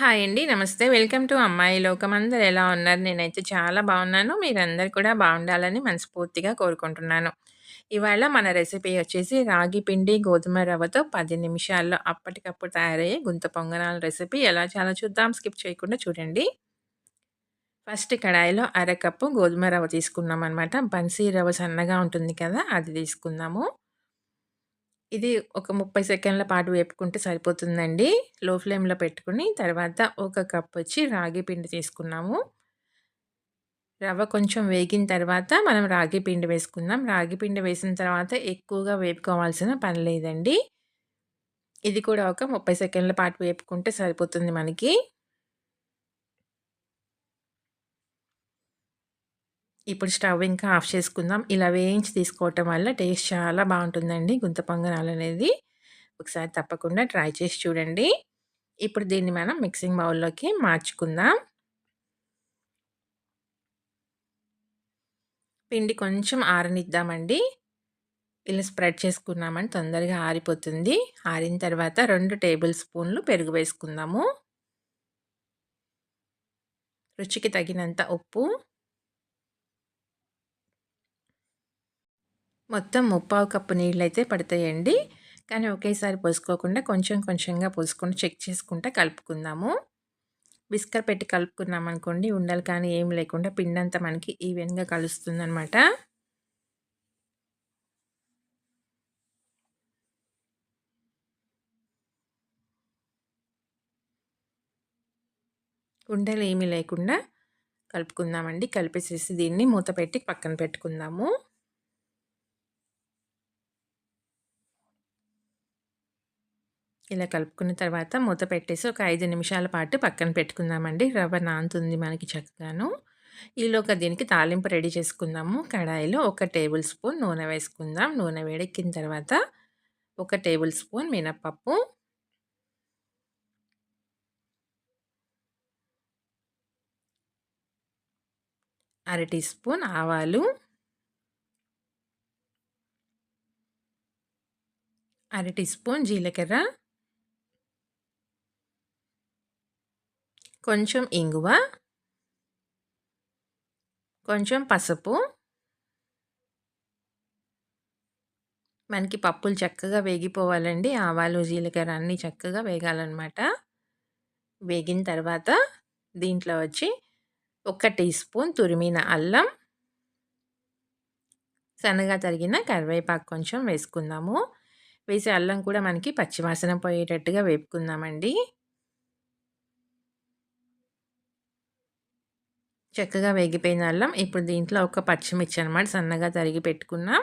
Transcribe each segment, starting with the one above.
Hi అండి. నమస్తే. Welcome to అమ్మాయి లోకం. అందరు ఎలా ఉన్నారు? నేనైతే చాలా బాగున్నాను. మీరందరు కూడా బాగుండాలని మనస్ఫూర్తిగా కోరుకుంటున్నాను. ఇవాళ మన రెసిపీ వచ్చేసి రాగి పిండి, గోధుమ రవ్వతో పది నిమిషాల్లో అప్పటికప్పుడు తయారయ్యే గుంత పొంగనాల రెసిపీ ఎలా చాలా చూద్దాం. స్కిప్ చేయకుండా చూడండి. ఫస్ట్ కడాయిలో అరకప్పు గోధుమ రవ్వ తీసుకున్నాం అనమాట బన్సీ రవ్వ సన్నగా ఉంటుంది కదా! అది తీసుకుందాము. ఇది ఒక 30 సెకండ్ల పాటు వేపుకుంటే సరిపోతుందండి. లో ఫ్లేమ్‌లో పెట్టుకుని తర్వాత ఒక కప్ వచ్చి రాగి పిండి తీసుకున్నాము. రవ్వ కొంచెం వేగిన తర్వాత మనం రాగి పిండి వేసుకుందాం. రాగి పిండి వేసిన తర్వాత ఎక్కువగా వేపుకోవాల్సిన పని లేదండి. ఇది కూడా ఒక 30 సెకండ్ల పాటు వేపుకుంటే సరిపోతుంది మనకి. ఇప్పుడు స్టవ్ ఇంకా ఆఫ్ చేసుకుందాం. ఇలా వేయించి తీసుకోవటం వల్ల టేస్ట్ చాలా బాగుంటుందండి గుంత పొంగనాలు అనేది ఒకసారి తప్పకుండా ట్రై చేసి చూడండి. ఇప్పుడు దీన్ని మనం మిక్సింగ్ బౌల్‌లోకి మార్చుకుందాం. పిండి కొంచెం ఆరనిద్దామండి. ఇలా స్ప్రెడ్ చేసుకున్నామని తొందరగా ఆరిపోతుంది. ఆరిన తర్వాత రెండు టేబుల్ స్పూన్లు పెరుగు వేసుకుందాము. రుచికి తగినంత ఉప్పు. మొత్తం ముప్పావు కప్పు నీళ్ళు అయితే పడతాయండి. కానీ ఒకేసారి పోసుకోకుండా కొంచెం కొంచెంగా పోసుకొని చెక్ చేసుకుంటా కలుపుకుందాము. విస్కర్ పెట్టి కలుపుకున్నామనుకోండి ఉండలు కానీ ఏం లేకుండా పిండంతా మనకి ఈవెన్‌గా కలుస్తుందనమాట. ఉండలు ఏమీ లేకుండా కలుపుకుందామండి. కలిపేసేసి దీన్ని మూత పెట్టి పక్కన పెట్టుకుందాము. ఇలా కలుపుకున్న తర్వాత మూత పెట్టేసి ఒక ఐదు నిమిషాల పాటు పక్కన పెట్టుకుందామండి. రవ్వ నాంతుంది మనకి చక్కగాను. ఈలోగా దీనికి తాలింపు రెడీ చేసుకుందాము. కడాయిలో ఒక టేబుల్ స్పూన్ నూనె వేసుకుందాం. నూనె వేడెక్కిన తర్వాత ఒక టేబుల్ స్పూన్ మినప్పప్పు అర టీ స్పూన్ ఆవాలు అర టీ స్పూన్ జీలకర్ర కొంచెం ఇంగువ కొంచెం పసుపు. మనకి పప్పులు చక్కగా వేగిపోవాలండి. ఆవాలు జీలకర్ర అన్నీ చక్కగా వేగాలన్నమాట. వేగిన తర్వాత దీంట్లో వచ్చి ఒక టీ స్పూన్ తురిమిన అల్లం సన్నగా తరిగిన కరివేపాకు కొంచెం వేసుకుందాము. వేసే అల్లం కూడా మనకి పచ్చివాసన పోయేటట్టుగా వేపుకుందామండి. చక్కగా వేగిపోయిన అల్లం. ఇప్పుడు దీంట్లో ఒక పచ్చిమిర్చి అనమాట సన్నగా తరిగి పెట్టుకున్నాం.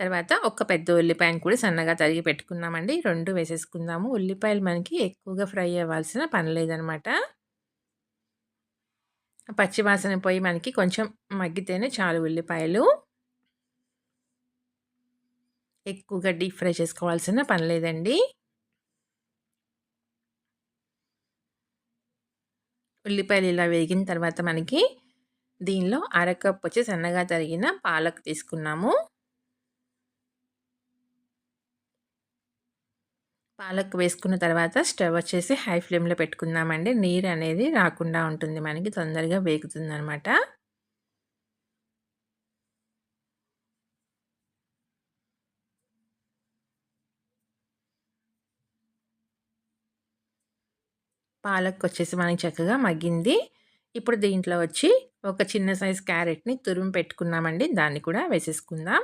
తర్వాత ఒక పెద్ద ఉల్లిపాయను కూడా సన్నగా తరిగి పెట్టుకున్నామండి. రెండు వేసేసుకుందాము. ఉల్లిపాయలు మనకి ఎక్కువగా ఫ్రై అవ్వాల్సిన పని లేదనమాట పచ్చివాసన పోయి మనకి కొంచెం మగ్గితేనే చాలు ఉల్లిపాయలు. ఎక్కువగా డీప్ ఫ్రై చేసుకోవాల్సిన పని లేదండి. ఉల్లిపాయలు ఇలా వేగిన తర్వాత మనకి దీనిలో అరకప్ వచ్చి సన్నగా తరిగిన పాలకు తీసుకున్నాము. పాలక్ వేసుకున్న తర్వాత స్టవ్ వచ్చేసి హై ఫ్లేమ్లో పెట్టుకుందామండి. నీరు అనేది రాకుండా ఉంటుంది. మనకి తొందరగా వేగుతుంది అనమాట పాలక్ వచ్చేసి మనకి చక్కగా మగ్గింది. ఇప్పుడు దీంట్లో వచ్చి ఒక చిన్న సైజ్ క్యారెట్ని తురుము పెట్టుకున్నామండి. దాన్ని కూడా వేసేసుకుందాం.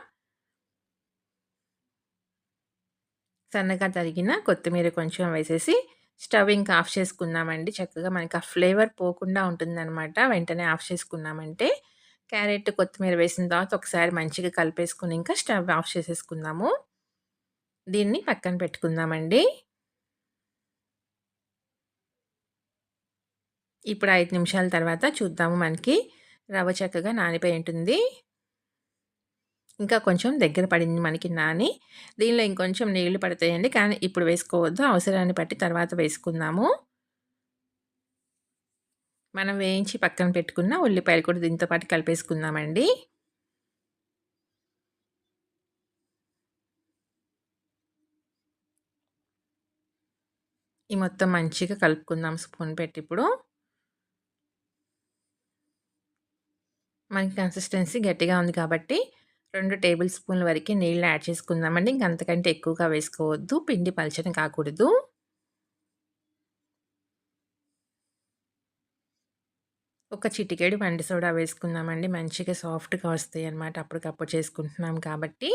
సన్నగా తరిగిన కొత్తిమీర కొంచెం వేసేసి స్టవ్ ఇంకా ఆఫ్ చేసుకుందామండి. చక్కగా మనకి ఆ ఫ్లేవర్ పోకుండా ఉంటుందన్నమాట. వెంటనే ఆఫ్ చేసుకున్నామంటే క్యారెట్ కొత్తిమీర వేసిన తర్వాత ఒకసారి మంచిగా కలిపేసుకుని ఇంకా స్టవ్ ఆఫ్ చేసేసుకుందాము. దీన్ని పక్కన పెట్టుకుందామండి. ఇప్పుడు ఐదు నిమిషాల తర్వాత చూద్దాము మనకి. రవ్వ చక్కగా నానిపోయి ఉంటుంది. ఇంకా కొంచెం దగ్గర పడింది మనకి నాని. దీనిలో ఇంకొంచెం నీళ్ళు పడతాయండి. కానీ ఇప్పుడు వేసుకోవద్దు. అవసరాన్ని బట్టి తర్వాత వేసుకుందాము. మనం వేయించి పక్కన పెట్టుకున్న ఉల్లిపాయలు కూడా దీంతో పాటు కలిపేసుకుందామండి. ఈ మొత్తం మంచిగా కలుపుకుందాం స్పూన్ పెట్టి ఇప్పుడు. మనకి కన్సిస్టెన్సీ గట్టిగా ఉంది కాబట్టి రెండు టేబుల్ స్పూన్ల వరకు నీళ్ళు యాడ్ చేసుకుందామండి. ఇంక అంతకంటే ఎక్కువగా వేసుకోవద్దు. పిండి పలచన కాకూడదు. ఒక చిటికేడు వంట సోడా వేసుకుందామండి. మంచిగా సాఫ్ట్‌గా వస్తాయి అన్నమాట అప్పటికప్పుడు చేసుకుంటున్నాం కాబట్టి.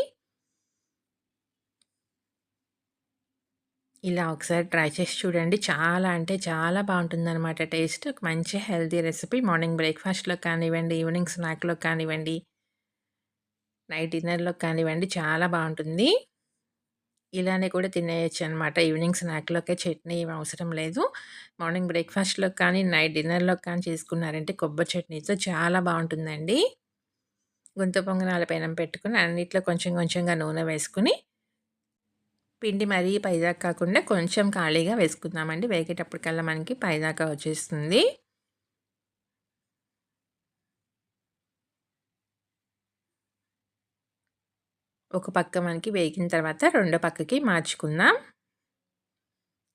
ఇలా ఒకసారి ట్రై చేసి చూడండి. చాలా అంటే చాలా బావుంటుందనమాట టేస్ట్. ఒక మంచి హెల్తీ రెసిపీ మార్నింగ్ బ్రేక్‌ఫాస్ట్‌లో కానివ్వండి, ఈవినింగ్ స్నాక్‌లో కానివ్వండి, నైట్ డిన్నర్‌లో కానివ్వండి చాలా బాగుంటుంది ఇలానే కూడా తినేయొచ్చనమాట. ఈవినింగ్ స్నాక్‌లోకే చట్నీ ఏమి అవసరం లేదు. మార్నింగ్ బ్రేక్‌ఫాస్ట్‌లో కానీ, నైట్ డిన్నర్‌లో కానీ చేసుకున్నారంటే కొబ్బరి చట్నీతో చాలా బాగుంటుందండి గుంత పొంగనాల పెనం పెట్టుకొని అన్నిట్లో కొంచెం కొంచెంగా నూనె వేసుకుని పిండి మరీ పైదాకా కాకుండా కొంచెం ఖాళీగా వేసుకుందామండి. వేగేటప్పటికల్లా మనకి పైదాకా వచ్చేస్తుంది. ఒక పక్క మనకి వేగిన తర్వాత రెండో పక్కకి మార్చుకుందాం.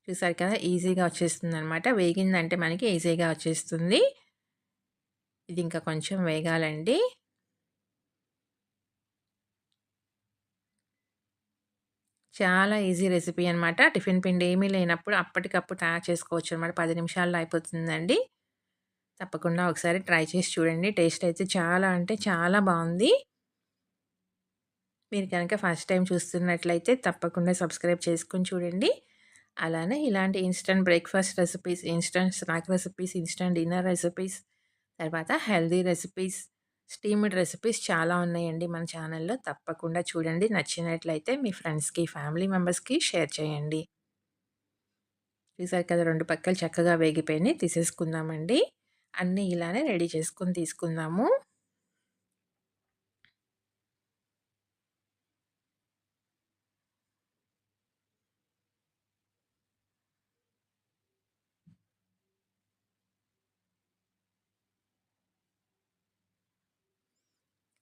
చూసారు కదా! ఈజీగా వచ్చేస్తుంది అనమాట వేగిందంటే మనకి ఈజీగా వచ్చేస్తుంది. ఇది ఇంకా కొంచెం వేగాలండి. చాలా ఈజీ రెసిపీ అనమాట. టిఫిన్ పిండి ఏమీ లేనప్పుడు అప్పటికప్పుడు తయారు చేసుకోవచ్చు అనమాట. పది నిమిషాల్లో అయిపోతుందండి. తప్పకుండా ఒకసారి ట్రై చేసి చూడండి. టేస్ట్ అయితే చాలా అంటే చాలా బాగుంది మీరు కనుక ఫస్ట్ టైం చూస్తున్నట్లయితే తప్పకుండా సబ్స్క్రైబ్ చేసుకొని చూడండి. అలానే ఇలాంటి instant breakfast recipes, instant snack recipes, instant dinner recipes, తర్వాత హెల్దీ రెసిపీస్, స్టీమ్డ్ రెసిపీస్ చాలా ఉన్నాయండి మన ఛానల్‌లో. తప్పకుండా చూడండి. నచ్చినట్లయితే మీ ఫ్రెండ్స్‌కి, ఫ్యామిలీ మెంబర్స్‌కి షేర్ చేయండి. చూసారు కదా! రెండు పక్కలు చక్కగా వేగిపోయినాయి. తీసేసుకుందామండి. అన్నీ ఇలానే రెడీ చేసుకొని తీసుకుందాము.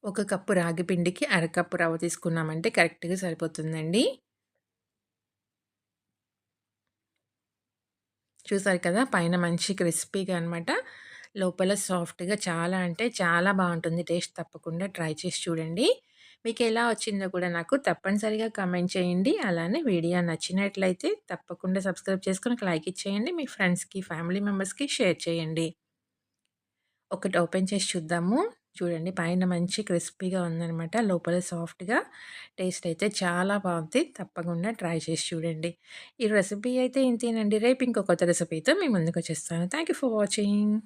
ఒక కప్పు రాగి పిండికి అరకప్పు రవ్వ తీసుకున్నామంటే కరెక్ట్‌గా సరిపోతుందండి. చూసారు కదా! పైన మంచి క్రిస్పీగా అనమాట. లోపల సాఫ్ట్‌గా చాలా అంటే చాలా బాగుంటుంది టేస్ట్ తప్పకుండా ట్రై చేసి చూడండి. మీకు ఎలా వచ్చిందో కూడా నాకు తప్పనిసరిగా కమెంట్ చేయండి. అలానే వీడియో నచ్చినట్లయితే తప్పకుండా సబ్స్క్రైబ్ చేసుకొని ఒక లైక్ ఇచ్చేయండి. మీ ఫ్రెండ్స్‌కి, ఫ్యామిలీ మెంబర్స్‌కి షేర్ చేయండి. ఒకటి ఓపెన్ చేసి చూద్దాము. చూడండి పైన మంచి క్రిస్పీగా ఉందనమాట. లోపల సాఫ్ట్‌గా టేస్ట్ అయితే చాలా బాగుంది తప్పకుండా ట్రై చేసి చూడండి. ఈ రెసిపీ అయితే ఇంతేనండి. రేపు ఇంకో కొత్త రెసిపీతో మీ ముందుకు వచ్చేస్తాను యూ ఫర్ వాచింగ్.